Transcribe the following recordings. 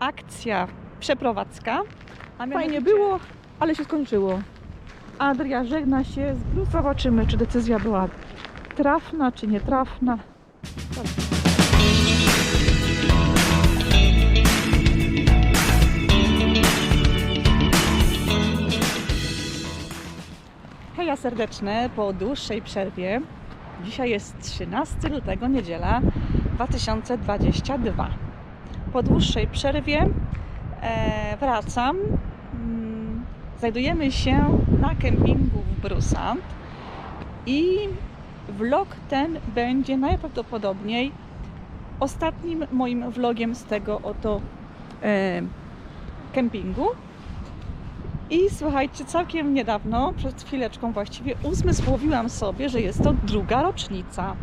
akcja przeprowadzka. A Fajnie było, ale się skończyło. Adria żegna się z Bruce. Zobaczymy, czy decyzja była trafna, czy nietrafna. Heja serdeczne po dłuższej przerwie. Dzisiaj jest 13 lutego, niedziela 2022. Po dłuższej przerwie e, wracam. Mm, Znajdujemy się na kempingu w Brusant i vlog ten będzie najprawdopodobniej ostatnim moim vlogiem z tego oto e, kempingu. I słuchajcie, całkiem niedawno, przed chwileczką właściwie, uzmysłowiłam sobie, że jest to druga rocznica.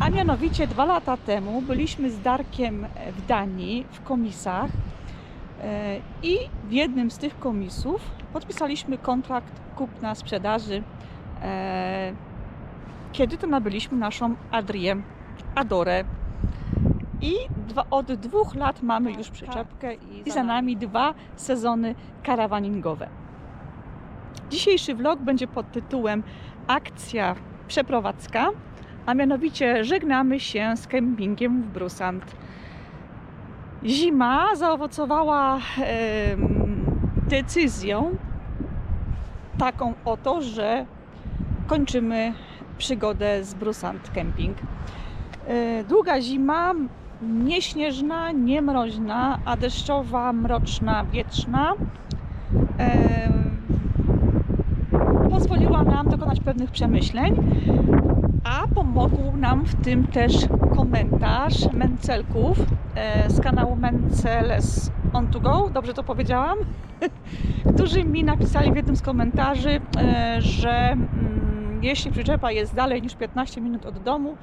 A mianowicie dwa lata temu byliśmy z Darkiem w Danii w komisach e, i w jednym z tych komisów podpisaliśmy kontrakt kupna sprzedaży, e, kiedy to nabyliśmy naszą Adrię, Adorę. I dwa, od dwóch lat mamy już przyczepkę i za nami dwa sezony karawaningowe. Dzisiejszy vlog będzie pod tytułem Akcja przeprowadzka, a mianowicie żegnamy się z kempingiem w Brusant. Zima zaowocowała decyzją taką oto, że kończymy przygodę z Brusant Camping. E, Długa zima, nieśnieżna, nie mroźna, a deszczowa, mroczna, wietrzna pozwoliła nam dokonać pewnych przemyśleń, a pomógł nam w tym też komentarz Mencelków e, z kanału Menceles on to go, dobrze to powiedziałam, którzy mi napisali w jednym z komentarzy, e, że mm, jeśli przyczepa jest dalej niż 15 minut od domu,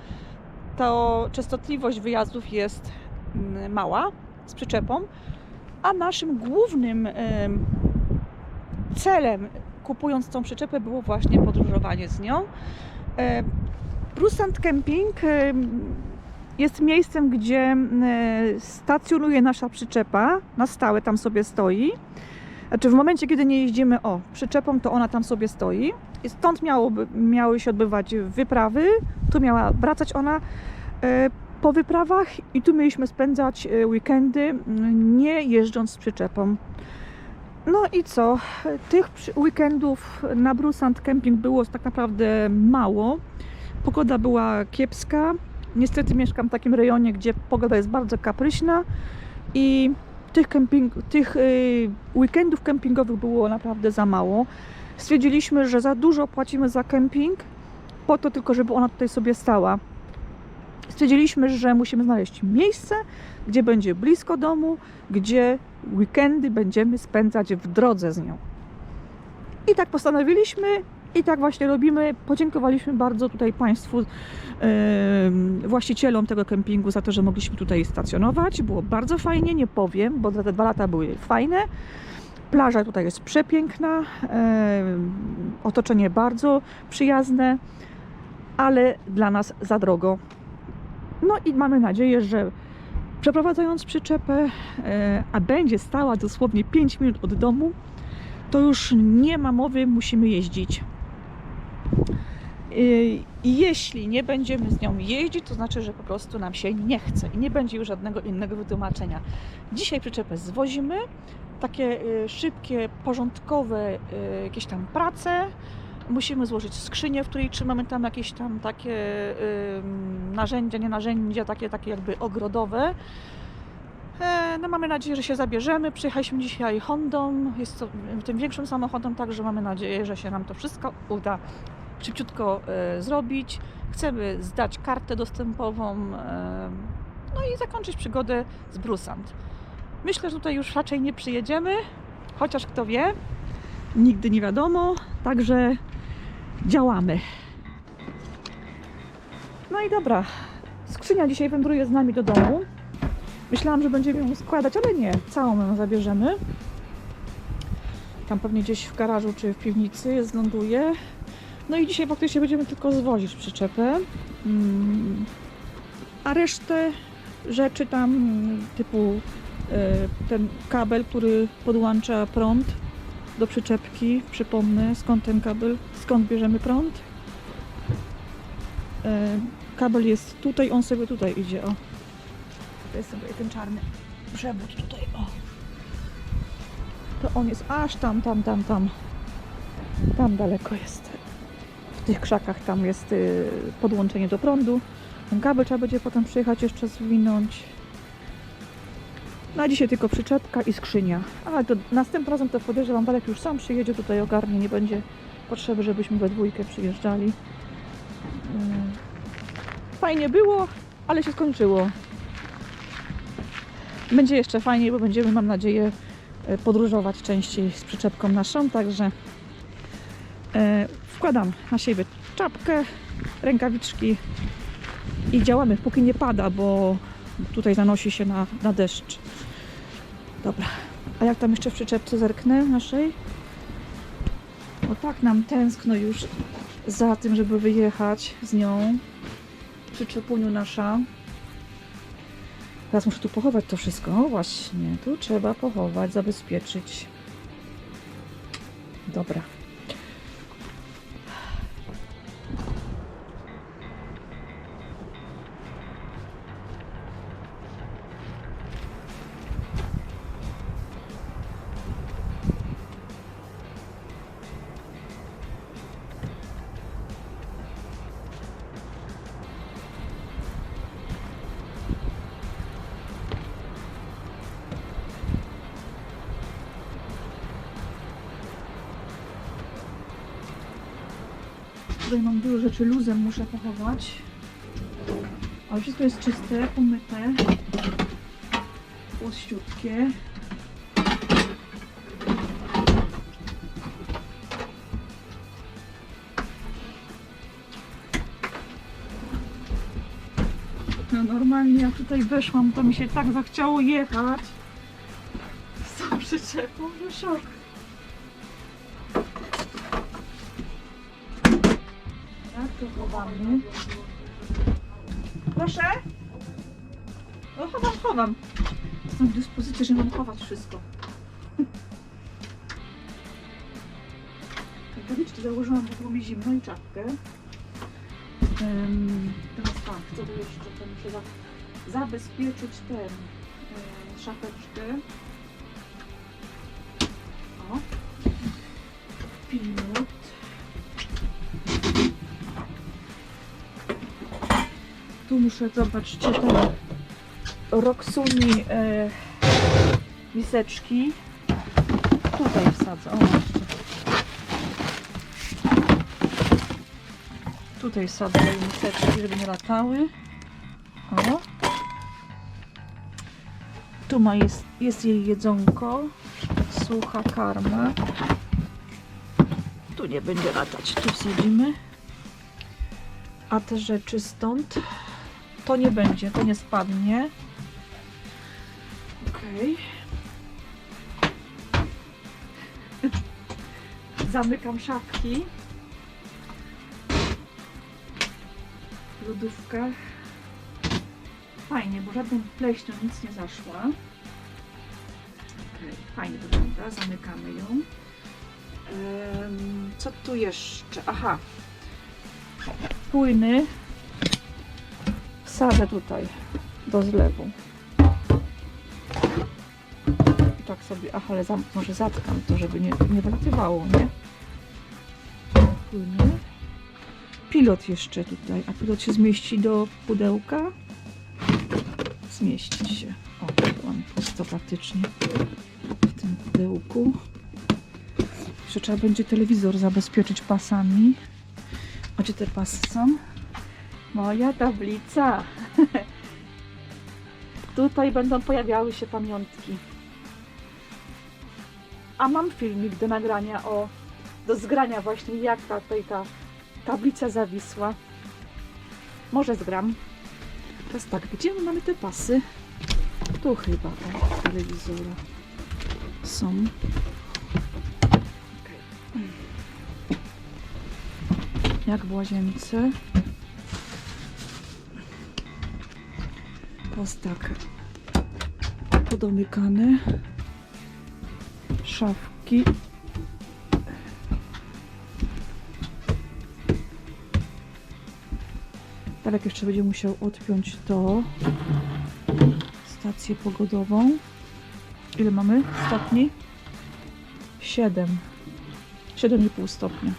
to częstotliwość wyjazdów jest mm, mała z przyczepą, a naszym głównym em, celem kupując tą przyczepę było właśnie podróżowanie z nią. Brusant Camping jest miejscem, gdzie stacjonuje nasza przyczepa, na stałe tam sobie stoi. Znaczy w momencie, kiedy nie jeździmy o przyczepą, to ona tam sobie stoi. I stąd miałoby, miały się odbywać wyprawy, tu miała wracać ona e, po wyprawach i tu mieliśmy spędzać e, weekendy, nie jeżdżąc z przyczepą. No i co? Tych weekendów na Brusant Camping było tak naprawdę mało. Pogoda była kiepska. Niestety mieszkam w takim rejonie, gdzie pogoda jest bardzo kapryśna i tych, kemping, tych y, weekendów kempingowych było naprawdę za mało. Stwierdziliśmy, że za dużo płacimy za kemping, po to tylko, żeby ona tutaj sobie stała. Stwierdziliśmy, że musimy znaleźć miejsce, gdzie będzie blisko domu, gdzie weekendy będziemy spędzać w drodze z nią. I tak postanowiliśmy i tak właśnie robimy. Podziękowaliśmy bardzo tutaj Państwu, em, właścicielom tego kempingu za to, że mogliśmy tutaj stacjonować. Było bardzo fajnie, nie powiem, bo te dwa lata były fajne. Plaża tutaj jest przepiękna, em, otoczenie bardzo przyjazne, ale dla nas za drogo. No i mamy nadzieję, że przeprowadzając przyczepę, e, a będzie stała dosłownie 5 minut od domu, to już nie ma mowy, musimy jeździć. I jeśli nie będziemy z nią jeździć, to znaczy, że po prostu nam się nie chce i nie będzie już żadnego innego wytłumaczenia. Dzisiaj przyczepę zwozimy, takie e, szybkie, porządkowe e, jakieś tam prace. Musimy złożyć skrzynię, w której trzymamy tam jakieś tam takie narzędzia, nie narzędzia, takie, takie jakby ogrodowe. E, No mamy nadzieję, że się zabierzemy. Przyjechaliśmy dzisiaj Hondą, jest to tym większym samochodem, także mamy nadzieję, że się nam to wszystko uda szybciutko e, zrobić. Chcemy zdać kartę dostępową, e, no i zakończyć przygodę z Brusant. Myślę, że tutaj już raczej nie przyjedziemy, chociaż kto wie, nigdy nie wiadomo, także działamy. No i dobra, skrzynia dzisiaj wędruje z nami do domu. Myślałam, że będziemy ją składać, ale nie, całą ją zabierzemy. Tam pewnie gdzieś w garażu czy w piwnicy zląduje. No i dzisiaj faktycznie będziemy tylko zwozić przyczepę. Mm. A resztę rzeczy tam typu ten kabel, który podłącza prąd do przyczepki. Przypomnę, skąd ten kabel, skąd bierzemy prąd. E, Kabel jest tutaj, on sobie tutaj idzie, o. Jest sobie ten czarny przewód tutaj, o. To on jest aż tam, tam, tam, tam. Tam daleko jest. W tych krzakach tam jest y, podłączenie do prądu. Ten kabel trzeba będzie potem przyjechać jeszcze zwinąć. Na dzisiaj tylko przyczepka i skrzynia. Ale to następnym razem to podejrzewam, Darek już sam przyjedzie tutaj ogarnie, nie będzie potrzeby, żebyśmy we dwójkę przyjeżdżali. Mm. Fajnie było, ale się skończyło. Będzie jeszcze fajniej, bo będziemy, mam nadzieję, e, podróżować częściej z przyczepką naszą, także e, wkładam na siebie czapkę, rękawiczki i działamy, póki nie pada, bo tutaj zanosi się na, na deszcz. Dobra, a jak tam jeszcze w przyczepce zerknę naszej? O tak nam tęskno już za tym, żeby wyjechać z nią. Przy czepuniu nasza. Teraz muszę tu pochować to wszystko. O właśnie, tu trzeba pochować, zabezpieczyć. Dobra. Tutaj mam dużo rzeczy luzem, muszę pochować. Ale wszystko jest czyste, umyte. Płościutkie. No normalnie jak tutaj weszłam, to mi się tak zachciało jechać. Z tą przyczepą, że szok. Chowamy. Proszę? No chowam, chowam. Mam dyspozycję, że mam chować wszystko. Rękawiczki założyłam, bo było mi zimno i czapkę. Em, teraz tak, co tu jeszcze? To muszę za, zabezpieczyć ten em, szafeczkę. O. Pilot. Tu muszę, zobaczcie, ten Roxuni e, miseczki. Tutaj wsadzę, o właśnie. Tutaj wsadzę miseczki, żeby nie latały. O. Tu ma jest, jest jej jedzonko, sucha karma. Tu nie będzie latać, tu wsadzimy. A te rzeczy stąd to nie będzie, to nie spadnie. Okej. Zamykam szafki. Lodówka. Fajnie, bo żadną pleśnią nic nie zaszła. Okej, Fajnie wygląda, zamykamy ją. Co tu jeszcze? Aha. Płyny wsadzę tutaj do zlewu. I tak sobie, ach, ale zam, może zatkam to, żeby nie, nie wylatywało, nie? Płyny. Pilot jeszcze tutaj, a pilot się zmieści do pudełka. Zmieści się. O, mam pusto w tym pudełku. Jeszcze trzeba będzie telewizor zabezpieczyć pasami. Gdzie te pasy są? Moja tablica. Tutaj będą pojawiały się pamiątki. A mam filmik do nagrania o do zgrania właśnie jak ta, tutaj ta tablica zawisła. Może zgram. Teraz tak, gdzie my mamy te pasy? Tu chyba o telewizora są. Jak w łazience. Teraz tak. podomykane. Szafki. Darek jeszcze będzie musiał odpiąć to. Stację pogodową. Ile mamy stopni? 7. 7,5 stopnia.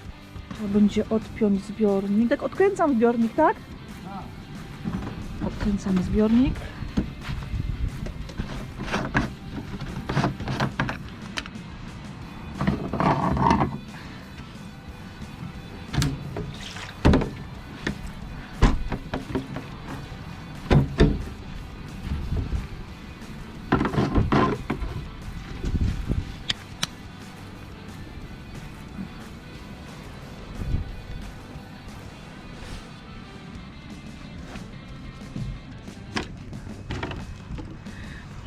To będzie odpiąć zbiornik. Tak, odkręcam zbiornik, tak? Odkręcamy zbiornik.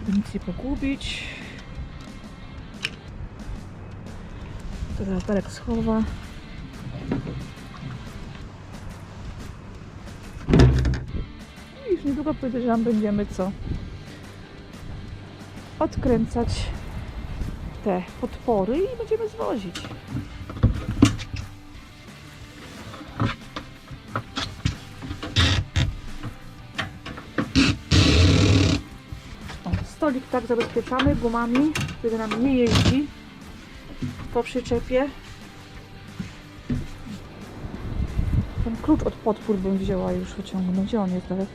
Żeby nic nie pogubić. Teraz Darek schowa. I już niedługo podejrzewam będziemy co? Odkręcać te podpory i będziemy zwozić. Stolik tak zabezpieczamy gumami, który nam nie jeździ po przyczepie. Ten klucz od podpór bym wzięła już wyciągnął. Gdzie on jest Darek?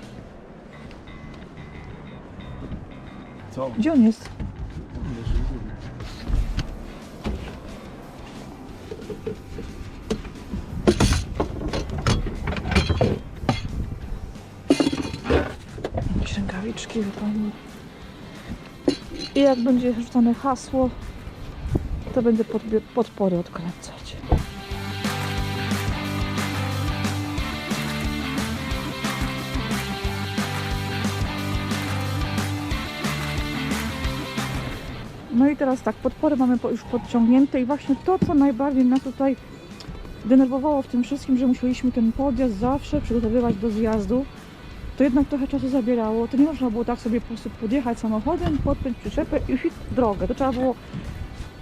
Co? Gdzie on jest? Jakieś rękawiczki. I jak będzie rzucane hasło, to będę podpory odkręcać. No i teraz tak, podpory mamy już podciągnięte i właśnie to, co najbardziej nas tutaj denerwowało w tym wszystkim, że musieliśmy ten podjazd zawsze przygotowywać do zjazdu, to jednak trochę czasu zabierało. To nie można było tak sobie po prostu podjechać samochodem, podpiąć przyczepę i iść w drogę. To trzeba było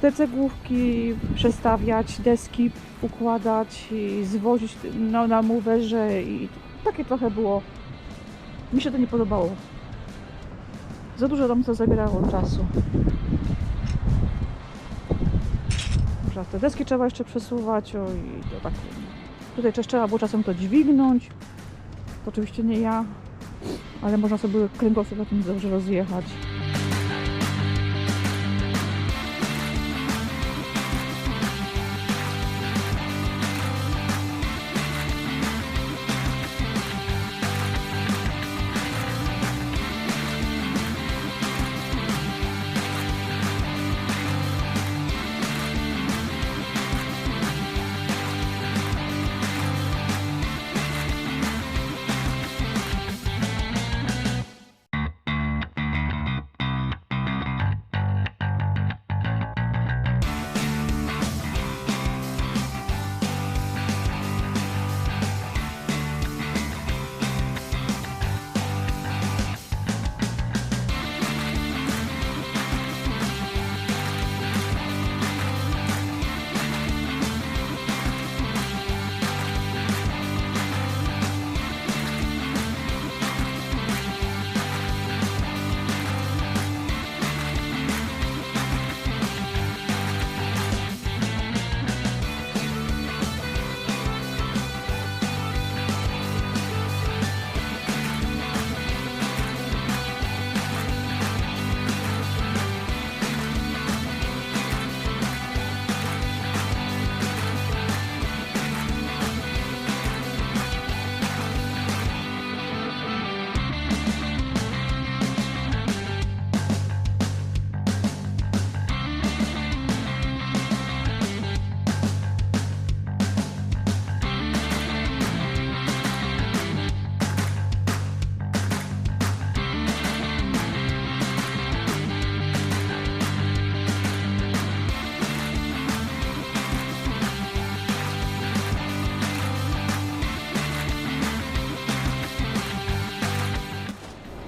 te cegłówki przestawiać, deski układać i zwozić na, na mowerze i takie trochę było. Mi się to nie podobało. Za dużo nam to zabierało czasu. Dobra, te deski trzeba jeszcze przesuwać, o i to tak. Tutaj też trzeba było czasem to dźwignąć. To oczywiście nie ja, ale można sobie kręgosłup tym dobrze rozjechać.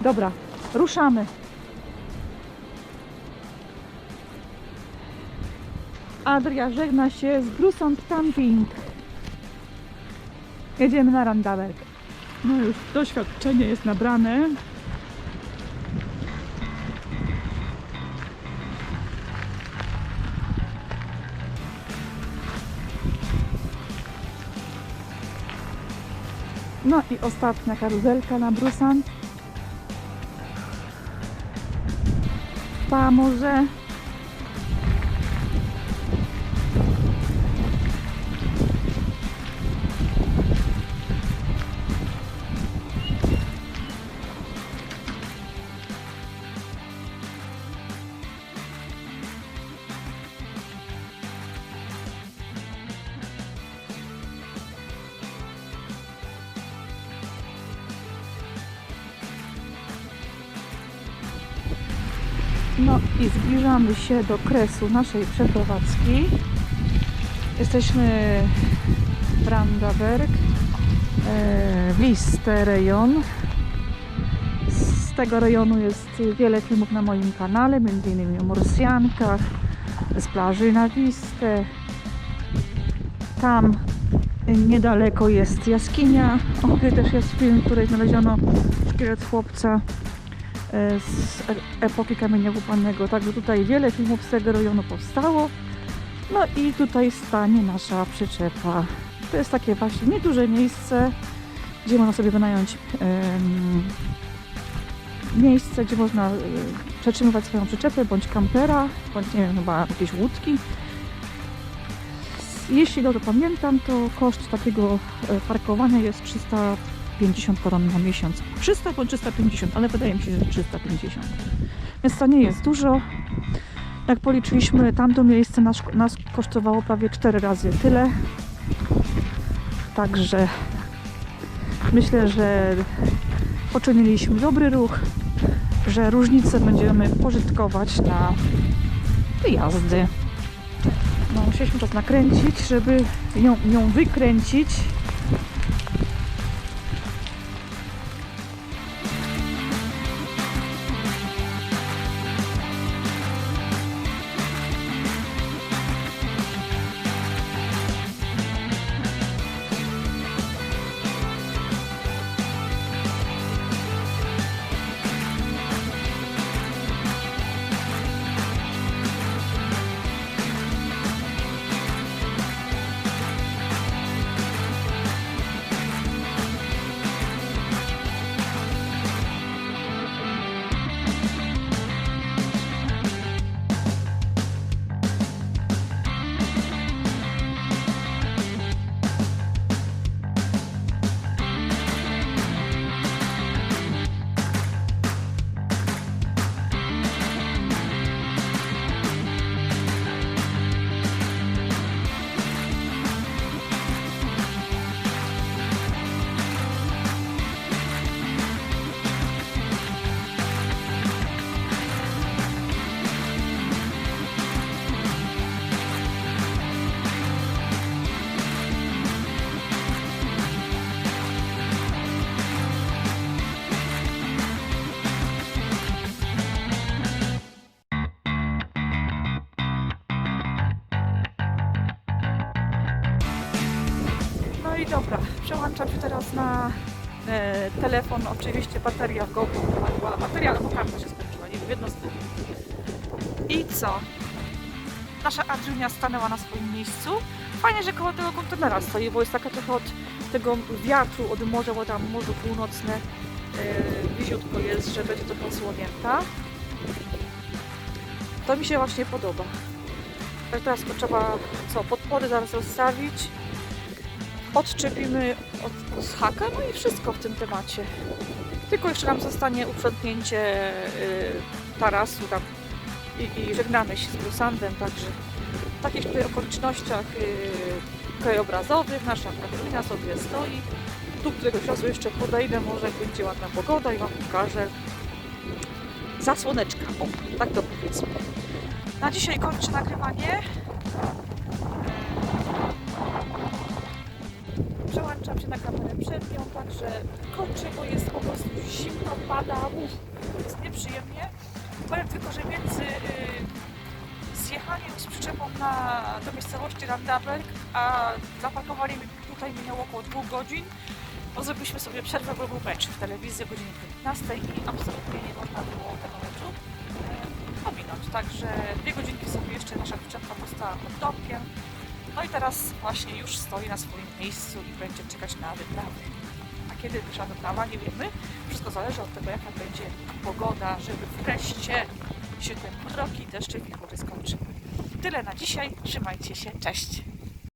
Dobra, ruszamy. Adria żegna się z Grusond Camping. Jedziemy na randawek. No już doświadczenie jest nabrane. No i ostatnia karuzelka na Brusant. Pa może. Zbliżamy się do kresu naszej przeprowadzki. Jesteśmy w Randaberg, e, Liste rejon. Z tego rejonu jest wiele filmów na moim kanale, innymi o Morsjankach, z plaży na Wistę. Tam niedaleko jest jaskinia, o której też jest film, w której znaleziono szkielet chłopca z e- epoki kamienia łupanego. Także tutaj wiele filmów z tego rejonu powstało. No i tutaj stanie nasza przyczepa. To jest takie właśnie nieduże miejsce, gdzie można sobie wynająć miejsce, gdzie można e, przetrzymywać swoją przyczepę, bądź kampera, bądź nie wiem, chyba jakieś łódki. Jeśli dobrze pamiętam, to koszt takiego e, parkowania jest 350 koron na miesiąc. 300 bądź 350, ale wydaje mi się, że 350. Więc to nie jest dużo. Jak policzyliśmy, tamto miejsce nas, nas kosztowało prawie 4 razy tyle. Także myślę, że poczyniliśmy dobry ruch, że różnicę będziemy pożytkować na wyjazdy. No, musieliśmy czas nakręcić, żeby ją, ją wykręcić. Przełączam się teraz na e, telefon. Oczywiście bateria w GoPro bateria, albo karta się skończyła, nie wiem, jedno z tych. I co? Nasza Adriunia stanęła na swoim miejscu. Fajnie, że koło tego kontenera stoi, bo jest taka trochę od tego wiatru, od morza, bo tam morze północne e, bliziutko jest, że będzie trochę osłonięta. To mi się właśnie podoba. Tak teraz tylko trzeba co, podpory zaraz rozstawić odczepimy od, od haka, no i wszystko w tym temacie. Tylko jeszcze nam zostanie uprzątnięcie y, tarasu tam i, i żegnamy się z Brusandem, także w takich tutaj okolicznościach y, krajobrazowych nasza Katarina sobie stoi. Tu któregoś razu jeszcze podejdę, może będzie ładna pogoda i Wam pokażę zasłoneczka, o, tak to powiedzmy. Na dzisiaj kończę nagrywanie. Się na kamerę przednią, także kończę, bo jest po prostu zimno, pada, uff, jest nieprzyjemnie. Powiem tylko, że między zjechaniem z przyczepą na, do miejscowości Randaberg, a zaparkowali tutaj minęło około dwóch godzin, bo zrobiliśmy sobie przerwę, bo był mecz w telewizji o godzinie 15 i absolutnie nie można było tego meczu e, ominąć. Także dwie godzinki sobie jeszcze nasza przyczepka postała pod domkiem. No i teraz właśnie już stoi na swoim miejscu i będzie czekać na wyprawę. A kiedy pierwsza wyprawa, nie wiemy. Wszystko zależy od tego, jaka będzie pogoda, żeby wreszcie się te mroki, deszcze i wichury skończyły. Tyle na dzisiaj. Trzymajcie się. Cześć!